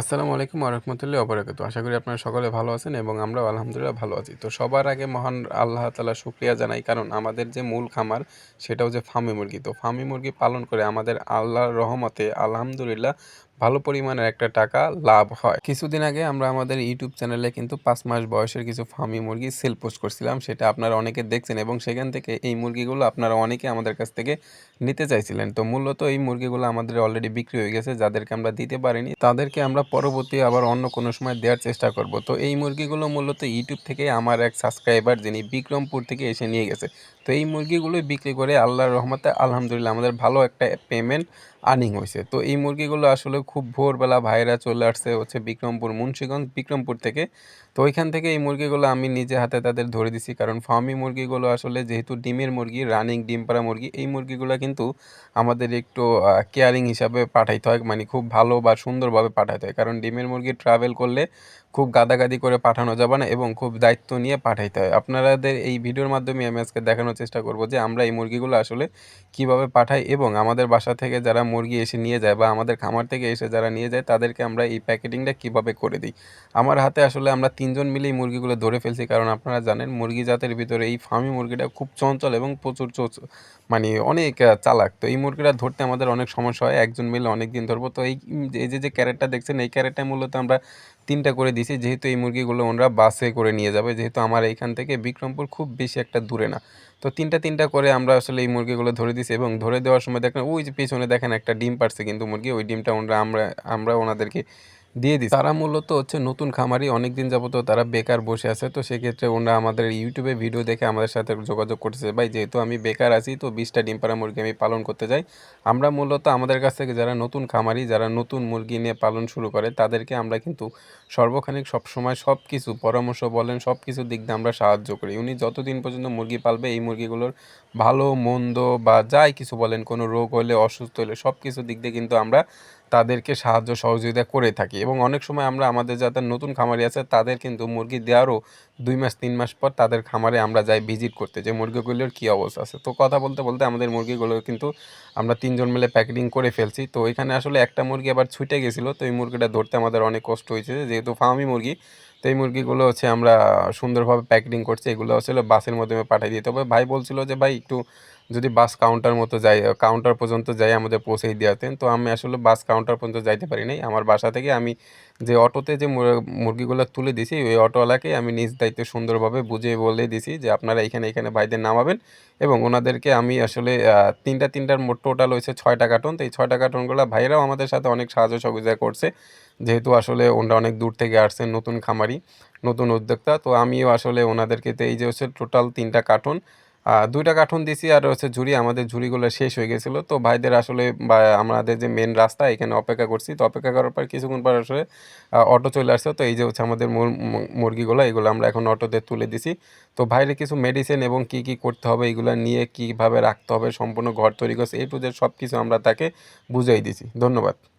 আসসালামু আলাইকুম আরহামতুল্লাহ অবরাকাত আশা করি আপনারা সকলে ভালো আছেন এবং আমরাও আলহামদুলিল্লাহ ভালো আছি। তো সবার আগে মহান আল্লাহ তালা শুক্রিয়া জানাই, কারণ আমাদের যে মূল খামার সেটাও যে ফার্মি মুরগি। তো ফার্মি মুরগি পালন করে আমাদের আল্লাহর রহমতে আলহামদুলিল্লাহ ভালো পরিমাণের একটা টাকা লাভ হয়। কিছুদিন আগে আমরা আমাদের ইউটিউব চ্যানেলে কিন্তু পাঁচ মাস বয়সের কিছু ফার্মি মুরগি সেল পোস্ট করছিলাম, সেটা আপনারা অনেকে দেখছেন এবং সেখান থেকে এই মুরগিগুলো আপনারা অনেকে আমাদের কাছ থেকে নিতে চাইছিলেন। তো মূলত এই মুরগিগুলো আমাদের অলরেডি বিক্রি হয়ে গেছে, যাদেরকে আমরা দিতে পারিনি, তাদেরকে আমরা পরবর্তী আবার অন্য কোনো সময় দেওয়ার চেষ্টা করব। তো এই মুরগিগুলো মূলত ইউটিউব থেকে আমার এক সাবস্ক্রাইবার যিনি বিক্রমপুর থেকে এসে নিয়ে গেছে। তো এই মুরগিগুলোই বিক্রি করে আল্লাহর রহমতে আলহামদুলিল্লাহ আমাদের ভালো একটা পেমেন্ট আর্নিং হয়েছে। তো এই মুরগিগুলো আসলে খুব ভোরবেলা ভাইরা চলে আসছে হচ্ছে বিক্রমপুর, মুন্সীগঞ্জ, বিক্রমপুর থেকে। তো ওইখান থেকে এই মুরগিগুলো আমি নিজে হাতে তাদের ধরে দিছি, কারণ ফার্মি মুরগিগুলো আসলে যেহেতু ডিমের মুরগি রানিং ডিম পাড়া মুরগি, এই মুরগিগুলো কিন্তু আমাদের একটু কেয়ারিং হিসাবে পাঠাইতে হয় মানে খুব ভালো বা সুন্দরভাবে পাঠাইতে হয়। কারণ ডিমের মুরগি ট্রাভেল করলে খুব গাদাগাদি করে পাঠানো যাবে না এবং খুব দায়িত্ব নিয়ে পাঠাইতে হয়। আপনাদের এই ভিডিওর মাধ্যমে আমি আজকে দেখানোর চেষ্টা করব যে আমরা এই মুরগিগুলো আসলে কীভাবে পাঠাই এবং আমাদের বাসা থেকে যারা মুরগি এসে নিয়ে যায় বা আমাদের খামার থেকে এসে যারা নিয়ে যায়, তাদেরকে আমরা এই প্যাকেটিংটা কীভাবে করে দিই? আমার হাতে আসলে আমরা তিনজন মিলে এই মুরগিগুলো ধরে ফেলছি, কারণ আপনারা জানেন মুরগি জাতের ভিতরে এই ফার্মি মুরগিটা খুব চঞ্চল এবং প্রচুর মানে অনেক চালাক। তো এই মুরগিটা ধরতে আমাদের অনেক সমস্যা হয়, একজন মিলে অনেক দিন ধরবো। তো এই এই যে যে ক্যারেটটা দেখছেন, এই ক্যারেটটা মূলত আমরা তিনটা করে দিছি। যেহেতু এই মুরগিগুলো ওনারা বাসে করে নিয়ে যাবে, যেহেতু আমার এইখান থেকে বিক্রমপুর খুব বেশি একটা দূরে না। তো তিনটা তিনটা করে আমরা আসলে এই মুরগিগুলো ধরে দিছি এবং ধরে দেওয়ার সময় দেখেন, ওই যে পিছনে দেখেন একটা ডিম পারছে কিন্তু মুরগি, ওই ডিমটা ওনারা আমরা আমরা ওনাদেরকে দিয়ে দিই তারা মূলত হচ্ছে নতুন খামারি অনেক দিন যাবত তারা বেকার বসে আছে। তো সেক্ষেত্রে ওনারা আমাদের ইউটিউবে ভিডিও দেখে আমাদের সাথে যোগাযোগ করতেছে, ভাই, যেহেতু আমি বেকার আছি, তো বিশটা ডিম পাড়া মুরগি আমি পালন করতে যাই আমরা মূলত আমাদের কাছ থেকে যারা নতুন খামারি, যারা নতুন মুরগি নিয়ে পালন শুরু করে, তাদেরকে আমরা কিন্তু সর্বখানিক সবসময় সব কিছু পরামর্শ বলেন সব কিছুর দিক দিয়ে আমরা সাহায্য করি। উনি যতদিন পর্যন্ত মুরগি পালবে, এই মুরগিগুলোর ভালো, মন্দ বা যাই কিছু বলেন, কোনো রোগ হলে, অসুস্থ হলে সব কিছু দিক দিয়ে কিন্তু আমরা তাদেরকে সাহায্য সহযোগিতা করে থাকি। এবং অনেক সময় আমরা আমাদের যাদের নতুন খামারি আছে, তাদের কিন্তু মুরগি দেওয়ারও দুই মাস, তিন মাস পর তাদের খামারে আমরা যাই ভিজিট করতে যে মুরগিগুলোর কী অবস্থা আছে। তো কথা বলতে বলতে আমাদের মুরগিগুলো কিন্তু আমরা তিনজন মিলে প্যাকেটিং করে ফেলছি। তো এখানে আসলে একটা মুরগি আবার ছুটে গেছিল, তো এই মুরগিটা ধরতে আমাদের অনেক কষ্ট হয়েছে। যেহেতু ফার্মি মুরগি, তো এই মুরগিগুলো হচ্ছে আমরা সুন্দরভাবে প্যাকেটিং করছি। এগুলো হচ্ছে বাসের মাধ্যমে পাঠিয়ে দিই। তবে ভাই বলছিল যে, ভাই, একটু যদি বাস কাউন্টার মতো যাই কাউন্টার পর্যন্ত যাই আমাদের পৌঁছেই দিয়াতেন তো আমি আসলে বাস কাউন্টার পর্যন্ত যাইতে পারি নাই। আমার বাসা থেকে আমি যে অটোতে যে মুরগিগুলো তুলে দিছি, ওই অটোওয়ালাকে আমি নিজ দায়িত্বে সুন্দরভাবে বুঝিয়ে বলে দিছি যে আপনারা এখানে এখানে ভাইদের নামাবেন এবং ওনাদেরকে আমি আসলে তিনটা, তিনটার মোট টোটাল হয়েছে ছয়টা কার্টন তো এই ছয়টা কার্টনগুলো ভাইরাও আমাদের সাথে অনেক সাহায্য সহযোগিতা করছে। যেহেতু আসলে ওনারা অনেক দূর থেকে আসছেন, নতুন খামারি, নতুন উদ্যোক্তা, তো আমিও আসলে ওনাদেরকে তো এই যে হচ্ছে টোটাল তিনটা কার্টন দুইটা কার্টুন দিছি আর হচ্ছে ঝুড়ি, আমাদের ঝুড়িগুলো শেষ হয়ে গেছিল। তো ভাইদের আসলে, বা আমাদের যে মেন রাস্তা, এখানে অপেক্ষা করছি। তো অপেক্ষা করার পর কিছুক্ষণ পর আসলে অটো চলে আসছে। তো এই যে হচ্ছে আমাদের মুরগিগুলো, এগুলো আমরা এখন অটোতে তুলে দিছি। তো ভাইরে কিছু মেডিসিন এবং কি কি করতে হবে, এগুলো নিয়ে কীভাবে রাখতে হবে, সম্পূর্ণ ঘর তৈরি করছে এই টু সব কিছু আমরা তাকে বুঝাই দিছি। ধন্যবাদ।